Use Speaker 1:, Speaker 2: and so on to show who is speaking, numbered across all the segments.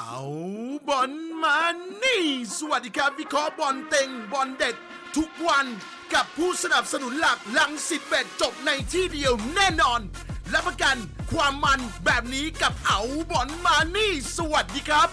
Speaker 1: เอาบอลมานี่ สวัสดีครับวิเคราะห์บอลเต็งบอลเด็ด ทุกวันกับผู้สนับสนุนหลักลังสิบเบ็ดจบในที่เดียวแน่นอนและประกันความมันแบบนี้กับเอาบอลมานี่ สวัสดีครับ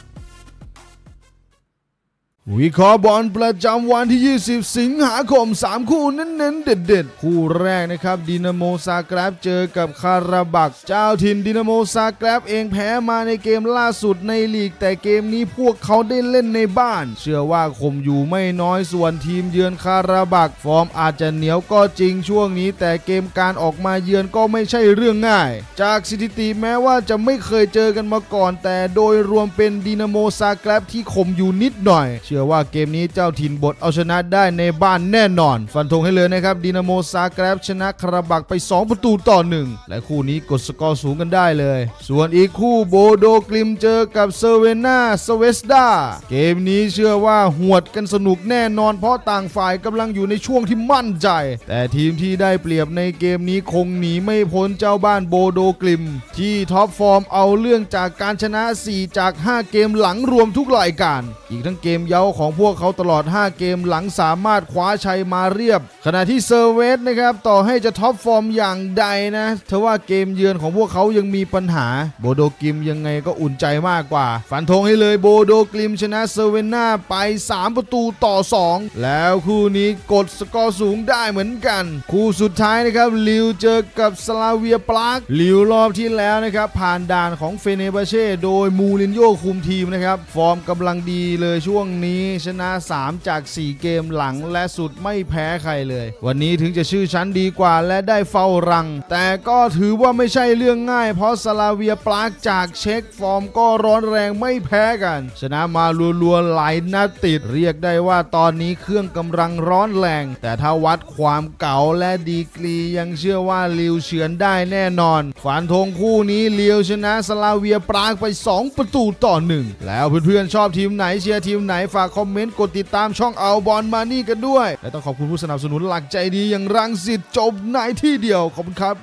Speaker 2: วิเคราะห์บอลประจำวันที่ 20 สิงหาคม 3 คู่เน้นๆเด็ดๆ คู่แรกนะครับดินาโมซาแกรบเจอกับคาราบัก เจ้าถิ่นดินาโมซาแกรบเองแพ้มาในเกมล่าสุดในลีก แต่เกมนี้พวกเขาได้เล่นในบ้าน เชื่อว่าคมอยู่ไม่น้อยส่วนทีมเยือนคาราบัก ฟอร์มอาจจะเหนียวก็จริงช่วงนี้ แต่เกมการออกมาเยือนก็ไม่ใช่เรื่องง่าย จากสถิติแม้ว่าจะไม่เคยเจอกันมาก่อน แต่โดยรวมเป็นดินาโมซาแกรบที่คมอยู่นิดหน่อยเชื่อื่อว่าเกมนี้เจ้าถิ่นบทเอาชนะได้ในบ้านแน่นอน ฟันธงให้เลยนะครับดินาโมซาแกรบชนะคาราบักไป 2 ประตูต่อ 1 และคู่นี้กดสกอร์สูงกันได้เลย ส่วนอีกคู่โบโดกลิมเจอกับเซเวนาสเวสดาเกมนี้เชื่อว่าหวดกันสนุกแน่นอนเพราะต่างฝ่ายกำลังอยู่ในช่วงที่มั่นใจ แต่ทีมที่ได้เปรียบในเกมนี้คงหนีไม่พ้นเจ้าบ้านโบโดกลิม ที่ท็อปฟอร์มเอาเรื่องจากการชนะ 4 จาก 5 เกมหลังรวมทุกรายการ อีกทั้งเกมเย้าของพวกเขาตลอด 5 เกมหลังสามารถคว้าชัยมาเรียบ ขณะที่เซอร์เวสนะครับต่อให้จะท็อปฟอร์มอย่างใดนะทว่าเกมเยือนของพวกเขายังมีปัญหา โบโดกิมยังไงก็อุ่นใจมากกว่า ฝันธงให้เลยโบโดกิมชนะเซเวน่าไป 3 ประตูต่อ 2 แล้วคู่นี้กดสกอร์สูงได้เหมือนกัน คู่สุดท้ายนะครับลิวเจอกับสลาเวียปรากลิวรอบที่แล้วนะครับผ่านด่านของเฟเนบาเช่โดยมูรินโญ่คุมทีมนะครับฟอร์มกำลังดีเลยช่วงนี้ชนะ 3 จาก 4 เกมหลังและสุดไม่แพ้ใครเลย วันนี้ถึงจะชื่อชั้นดีกว่าและได้เฝ้ารัง แต่ก็ถือว่าไม่ใช่เรื่องง่าย เพราะสลาเวียปรากจากเช็คฟอร์มก็ร้อนแรงไม่แพ้กัน ชนะมาลัวๆหลายนัดติด เรียกได้ว่าตอนนี้เครื่องกำลังร้อนแรง แต่ถ้าวัดความเก่าและดีกรียังเชื่อว่าลิวเฉือนได้แน่นอน ฝันธงคู่นี้เลียวชนะสลาเวียปรากไป 2 ประตูต่อหนึ่งแล้วเพื่อนๆชอบทีมไหนเชียร์ทีมไหนฝากคอมเมนต์กดติดตามช่องเอาบอลมานี่กันด้วย และต้องขอบคุณผู้สนับสนุนหลักใจดีอย่างรังสิตจบในที่เดียวขอบคุณครับ